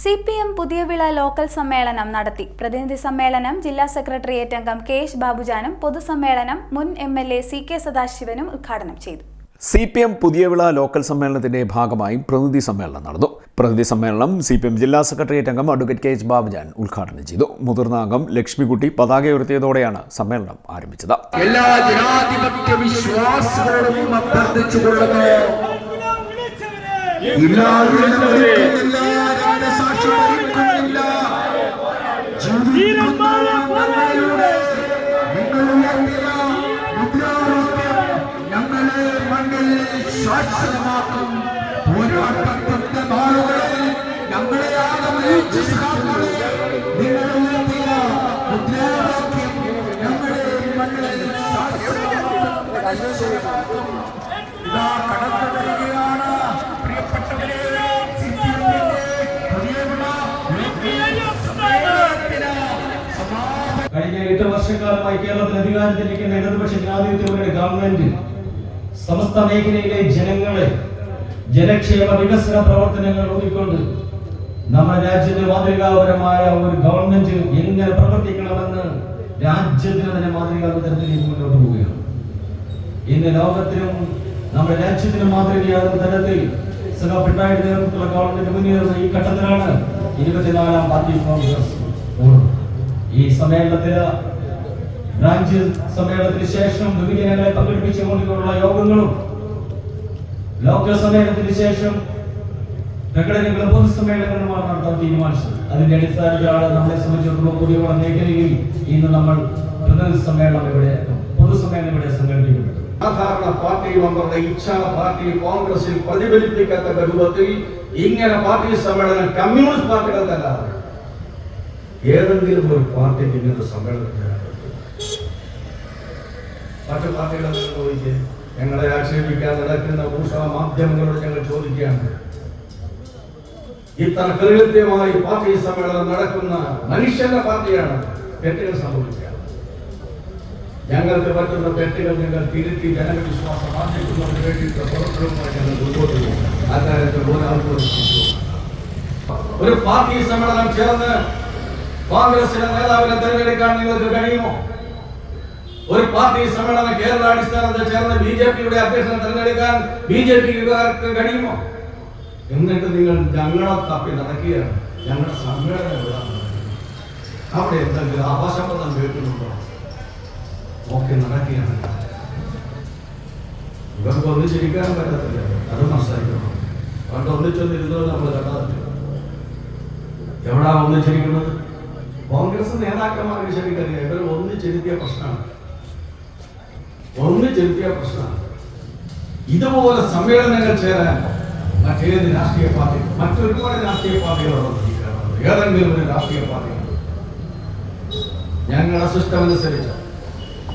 C P M Puthiyavila local സമ്മേളനം നടത്തി. പ്രതിനിധി സമ്മേളനം ജില്ലാ സെക്രട്ടേറിയറ്റ് അംഗം കെ എസ് ബാബുജാനും പൊതുസമ്മേളനം മുൻ M L A C K സദാശിവനും ഉദ്ഘാടനം ചെയ്തു. C P M Puthiyavila local സമ്മേളനത്തിന്റെ ഭാഗമായി പ്രതിനിധി സമ്മേളനം നടന്നു. പ്രതിനിധി സമ്മേളനം സി പി എം ജില്ലാ സെക്രട്ടേറിയറ്റ് അംഗം അഡ്വക്കേറ്റ് കെ എച്ച് ബാബുജാൻ ഉദ്ഘാടനം ചെയ്തു. മുതിർന്ന അംഗം ലക്ഷ്മിക്കുട്ടി പതാക ഉയർത്തിയതോടെയാണ് സമ്മേളനം ആരംഭിച്ചത്. എല്ലാ ജനാധിപത്യ വിശ്വാസികളോടും അഭ്യർത്ഥിച്ചുകൊള്ളുന്നു. ഇല്ലായ്മ ഭരിക്കുന്നില്ല, ഉയർത്തിയ മുദ്രാവാക്യം ഞങ്ങളെ മണ്ണിൽ ശാശ്വതമാക്കും. പോരാട്ടത്തിന്റെ നാളുകളിൽ ഞങ്ങളെ സഹാക്കളെ നിങ്ങൾ ഉയർത്തിയ മുദ്രാവാക്യം ഞങ്ങളെ മണ്ണിൽ ശാശ്വതമാക്കും. ഇതാ കടന്നു വരികയാണ് പ്രിയപ്പെട്ടവരെ സിറ്റിയുടെ പുതിയവിള സമ്മേളനത്തിന് സമാപന കഴിഞ്ഞ എട്ട് വർഷക്കാലമായി കേരളത്തിൽ അധികാരത്തിലിരിക്കുന്ന ഇടതുപക്ഷ ജനാധിപത്യങ്ങളുടെ ഗവൺമെന്റ് സമസ്ത മേഖലയിലെ ജനങ്ങളെ ജനക്ഷേമ വികസന പ്രവർത്തനങ്ങൾ ഒതുക്കൊണ്ട് നമ്മുടെ രാജ്യത്തെ മാതൃകാപരമായ ഒരു ഗവൺമെന്റ് എങ്ങനെ പ്രവർത്തിക്കണമെന്ന് രാജ്യത്തിന് തന്നെ മാതൃകാ തരത്തിലേക്ക് മുന്നോട്ട് പോവുകയാണ്. ഇന്ന് ലോകത്തിനും നമ്മുടെ രാജ്യത്തിന് മാതൃകയാകുന്ന തരത്തിൽ സഖാ പിണറായി നേതൃത്വത്തിലുള്ള ഗവൺമെന്റ് മുന്നേറുന്ന ഈ ഘട്ടത്തിലാണ് ഇരുപത്തിനാലാം പാർട്ടി കോൺഗ്രസ് കൂടുന്നത് ഈ സമ്മേളനത്തിന് ബ്രാഞ്ച് സമ്മേളനത്തിന് ശേഷം വിഭജനങ്ങളെ പങ്കെടുപ്പിച്ചുകൊണ്ടുള്ള യോഗങ്ങളും ലോക്കൽ സമ്മേളനത്തിന് ശേഷം പ്രകടനങ്ങളും പൊതുസമ്മേളനങ്ങളുമാണ് നടത്താൻ തീരുമാനിച്ചത്. അതിന്റെ അടിസ്ഥാനത്തിലാണ് നമ്മളെ സംബന്ധിച്ചിടത്തോളം കുടിവെള്ള മേഖലയിൽ ഇന്ന് നമ്മൾ പ്രതിനിധി സമ്മേളനം ഇവിടെ പൊതുസമ്മേളനം ഇവിടെ സംഘടിപ്പിക്കുന്നത് സാധാരണ പാർട്ടി മെമ്പറുടെ ഇച്ഛാ പാർട്ടി കോൺഗ്രസിൽ പ്രതിഫലിപ്പിക്കത്തക്ക രൂപത്തിൽ ഇങ്ങനെ പാർട്ടി സമ്മേളനം കമ്മ്യൂണിസ്റ്റ് പാർട്ടികൾക്കല്ലാതെ ഏതെങ്കിലും ഒരു പാർട്ടിക്ക് ഇങ്ങനത്തെ സമ്മേളനം ചെയ്യാൻ? മറ്റു പാർട്ടികളെ ചോദിച്ച് ഞങ്ങളെ ആക്ഷേപിക്കാൻ നടക്കുന്ന ഭൂഷ മാധ്യമങ്ങളോട് ഞങ്ങൾ ചോദിക്കുകയാണ്. ഇത്ര കൃത്യമായി പാർട്ടി സമ്മേളനം നടക്കുന്ന മനുഷ്യന്റെ പാർട്ടിയാണ്. തെറ്റുകൾ സംഭവിക്കുക. ഞങ്ങൾക്ക് പറ്റുന്ന തെറ്റുകൾ ഞങ്ങൾ തിരുത്തി ജനവിശ്വാസം ആർജിക്കുന്നതിന് വേണ്ടിയിട്ട് പ്രവർത്തനവുമായി ഞങ്ങൾ മുമ്പോട്ട് ഒരു പാർട്ടി സമ്മേളനം ചേർന്ന് കോൺഗ്രസിന്റെ നേതാവിനെ തെരഞ്ഞെടുക്കാൻ നിങ്ങൾക്ക് കഴിയുമോ? ഒരു പാർട്ടി സമ്മേളനം കേരള അടിസ്ഥാനത്തിൽ ചേർന്ന് ബി ജെ പിയുടെ അധ്യക്ഷനെ തെരഞ്ഞെടുക്കാൻ ബി ജെ പിക്കാർക്ക് കഴിയുമോ? എന്നിട്ട് നിങ്ങൾ ഞങ്ങളെ തപ്പി നടക്കുകയാണ്. ഞങ്ങളുടെ സമ്മേളനം എവിടെ അവിടെ എന്തെങ്കിലും ആഭാസബന്ധം കേൾക്കുന്നുണ്ടോ ഒക്കെ നടക്കുകയാണ്. ഇവർക്ക് ഒന്നിച്ചിരിക്കാൻ പറ്റത്തില്ല. അത് മനസ്സിലാക്കണം പണ്ട് ഒന്നിച്ചൊന്നിരുന്നത് നമ്മൾ കണ്ടതല്ല എവിടാ ഒന്നിച്ചിരിക്കുന്നത്? കോൺഗ്രസ് നേതാക്കന്മാർ വിഷമിക്കുന്നത് ഇവർ ഒന്നിച്ചിരുത്തിയ പ്രശ്നമാണ്. ഒന്നിച്ചിരുത്തിയ പ്രശ്നമാണ്. ഇതുപോലെ സമ്മേളനങ്ങൾ ചേരാൻ മറ്റേത് രാഷ്ട്രീയ പാർട്ടി മറ്റൊരുപാട് രാഷ്ട്രീയ പാർട്ടികളോട് ഏതെങ്കിലും ഒരു രാഷ്ട്രീയ പാർട്ടി. ഞങ്ങളുടെ സിസ്റ്റം അനുസരിച്ച്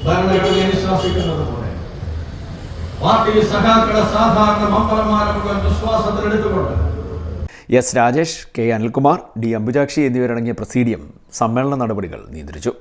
ഭരണഘടന അനുശാസിക്കുന്നത് പോലെ. പാർട്ടി സഖാക്കളെ സാധാരണ മന്ത്രന്മാരെ വിശ്വാസത്തിലെടുത്തുകൊണ്ട്. S Rajesh K Anilkumar D Ambujakshi എന്നിവരടങ്ങിയ പ്രസീഡിയം സമ്മേളന നടപടികൾ നിയന്ത്രിച്ചു.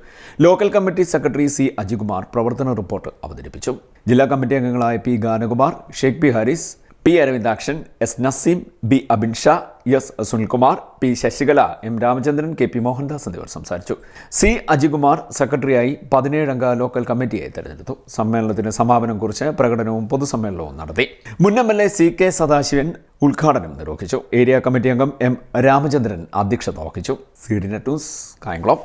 Local committee secretary C Ajikumar പ്രവർത്തന റിപ്പോർട്ട് അവതരിപ്പിച്ചു. ജില്ലാ കമ്മിറ്റി അംഗങ്ങളായ P Ganakumar Sheikh B Haris P Aravindakshan S Naseem B Abin Shah S Sunilkumar P Sasikala M Ramachandran K P Mohandas എന്നിവർ സംസാരിച്ചു. സി അജികുമാർ സെക്രട്ടറിയായി പതിനേഴംഗ ലോക്കൽ കമ്മിറ്റിയെ തെരഞ്ഞെടുത്തു. സമ്മേളനത്തിന് സമാപനം കുറിച്ച് പ്രകടനവും പൊതുസമ്മേളനവും നടത്തി. മുൻ M L A C K Sadasivan ഉദ്ഘാടനം നിർവഹിച്ചു. ഏരിയ കമ്മിറ്റി അംഗം എം രാമചന്ദ്രൻ അധ്യക്ഷത വഹിച്ചു. C D news Kayamkulam.